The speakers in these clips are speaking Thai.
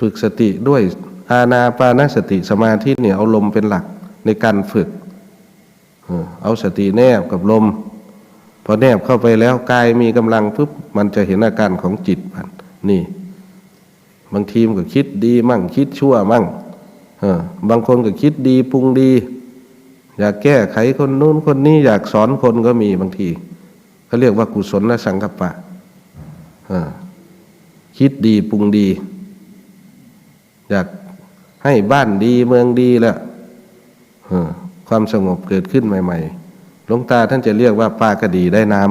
ฝึกสติด้วยอาณาปานสติสมาธิเนี่ยเอาลมเป็นหลักในการฝึก เอาสติแนบกับลม พอแนบเข้าไปแล้วกายมีกำลังปุ๊บมันจะเห็นอาการของจิตมันนี่ บางทีมันก็คิดดีมั่งคิดชั่วมั่งบางคนก็คิดดีปรุงดี อยากแก้ไขคนนู้นคนนี้อยากสอนคนก็มีบางทีเขาเรียกว่ากุศลและสังกปะคิดดีปรุงดี อยากให้บ้านดีเมืองดีแล้วความสงบเกิดขึ้นใหม่ ๆ หลวงตาท่านจะเรียกว่าปลากระดีได้น้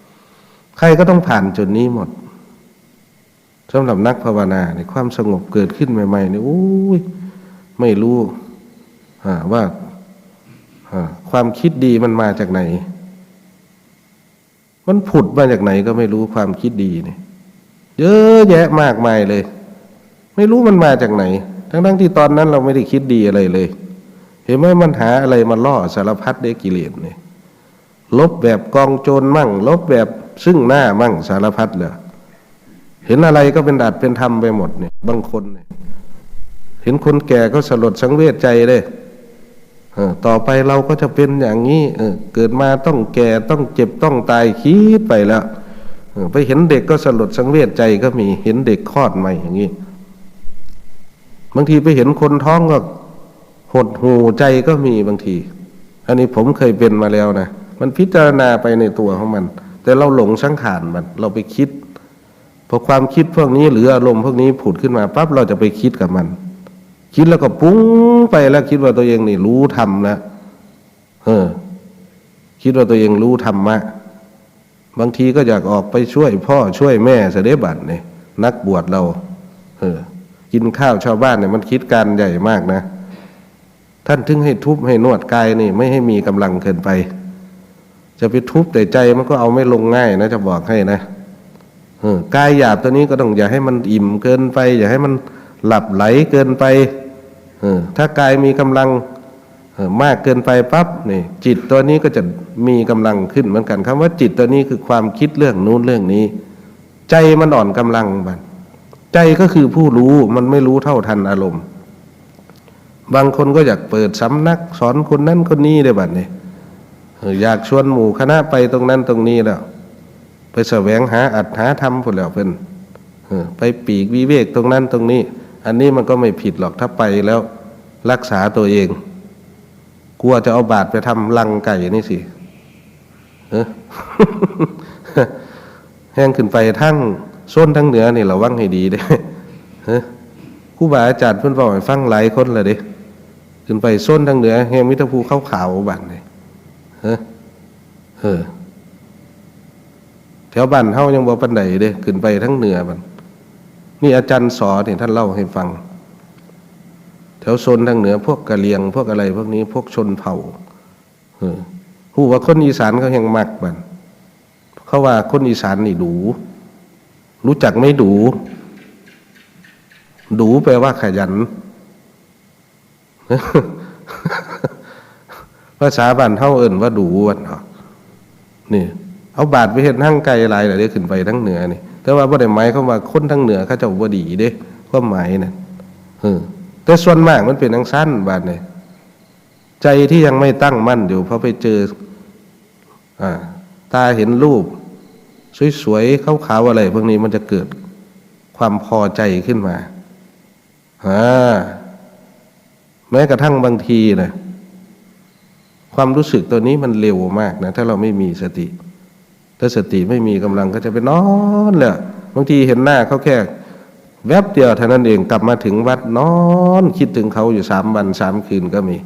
ำใครก็ต้องผ่านจุดนี้หมดสำหรับนักภาวนาในความสงบเกิดขึ้นใหม่ๆนี่โอ้ยไม่รู้ว่าอ่าความคิดดีมันมาจากไหน มันผุดมาจากไหนก็ไม่รู้ความคิดดีเนี่ยเยอะแยะมากมายเลย ไม่รู้มันมาจากไหน ทั้งๆที่ตอนนั้นเราไม่ได้คิดดีอะไรเลย เห็นไหมมันหาอะไรมาล่อสารพัดเดกิเลสเนี่ยลบแบบกองโจรมั่ง ลบแบบซึ่งหน้ามั่งสารพัดเลยเห็นอะไรก็เป็นดัดเป็นธรรมไปหมดเนี่ยบางคนเนี่ยเห็นคนแก่ก็สลดสังเวชใจเลยเออต่อไปเราก็จะเป็นอย่างนี้เออเกิดมาต้องแก่ต้องเจ็บต้องตายคิดไปแล้วออไปเห็นเด็กก็สลดสังเวชใจก็มีเห็นเด็กคลอดใหม่อย่างนี้ บางทีไปเห็นคนท้องก็หดหูใจก็มีบางที อันนี้ผมเคยเป็นมาแล้วนะ มันพิจารณาไปในตัวของมัน แต่เราหลงสังขารมัน เราไปคิดพอความคิดพวกนี้หรืออารมณ์พวกนี้ผุดขึ้นมาปั๊บเราจะไปคิดกับมัน คิดแล้วก็ปุ้งไปแล้วคิดว่าตัวเองนี่รู้ธรรมนะเออ คิดว่าตัวเองรู้ธรรมะบางทีก็อยากออกไปช่วยพ่อช่วยแม่เสด็จบัตรเนี่ยนักบวชเรา เออ กินข้าวชาวบ้านเนี่ยมันคิดการใหญ่มากนะ ท่านถึงให้ทุบให้นวดกายนี่ ไม่ให้มีกำลังเกินไป จะไปทุบแต่ใจมันก็เอาไม่ลงง่ายนะ จะบอกให้นะกายหยาบตัวนี้ก็ต้องอย่าให้มันอิ่มเกินไป อย่าให้มันหลับไหลเกินไปถ้ากายมีกำลังมากเกินไปปั๊บนี่จิตตัวนี้ก็จะมีกำลังขึ้นเหมือนกันคำว่าจิตตัวนี้คือความคิดเรื่องนู้นเรื่องนี้ ใจมันอ่อนกำลังบัน ใจก็คือผู้รู้มันไม่รู้เท่าทันอารมณ์ บางคนก็อยากเปิดสำนัก สอนคนนั้นคนนี้ได้บัดนี้อยากชวนหมู่คณะไปตรงนั้นตรงนี้แล้ว ไปแสวงหาอัดหาธรรมผลแล้วเพิ่นเออไปปีกวิเวกตรงนั้นตรงนี้ อันนี้มันก็ไม่ผิดหรอกถ้าไปแล้วรักษาตัวเอง กลัวจะเอาบาดไปทำลังไก่นี่สิเออแห้งขึ้นไปทั้ง ส้นทั้งเหนือนี่ระวังให้ดีเด้เฮ้ครูบาอาจารย์เพิ่นบอกให้ฟังหลายคนและเด้ขึ้นไปส้นทั้งเหนือแห้งมิตรภูเขาขาวบัดนี่เฮ้เออแถวบ้านเฮายังบ่ปานใดเด้ขึ้นไปทั้งเหนือมันนี่อาจารย์สอนนี่ท่านเล่าให้ฟัง แถวโซนทางเหนือ พวกกะเหรียง พวกอะไร พวกนี้พวกชนเผ่าเออผู้ว่าคนอีสานเขายังมักบันเขาว่าคนอีสานนี่ดู รู้จักไม่ดู ดูแปลว่าขยัน ภาษาบ้านเฮาเอิ่นว่าดูวันเนาะนี่ เอาบาดไปเห็นทั้งไกลหลายเลยขึ้นไปทั้งเหนือนี่ แต่ว่าบ่ได้หมายเข้ามาคนทั้งเหนือเขาเจะบ่ดีเด้ความหมายนั่นเออแต่ส่วนมากมันเป็นทั้งสั้นบาดเนี่ยใจที่ยังไม่ตั้งมั่นอยู่เพราะไปเจอ อ่า ตาเห็นรูป สวยๆขาวๆอะไรพวกนี้มันจะเกิดความพอใจขึ้นมาอ่าแม้กระทั่งบางทีนะความรู้สึกตัวนี้มันเร็วมากนะถ้าเราไม่มีสติ ถ้าสติไม่มีกำลังก็จะไปนอนเลยบางทีเห็นหน้าเขาแค่ แวบเดียวเท่านั้นเองกลับมาถึงวัดนอน คิดถึงเขาอยู่สามวันสามคืนก็มี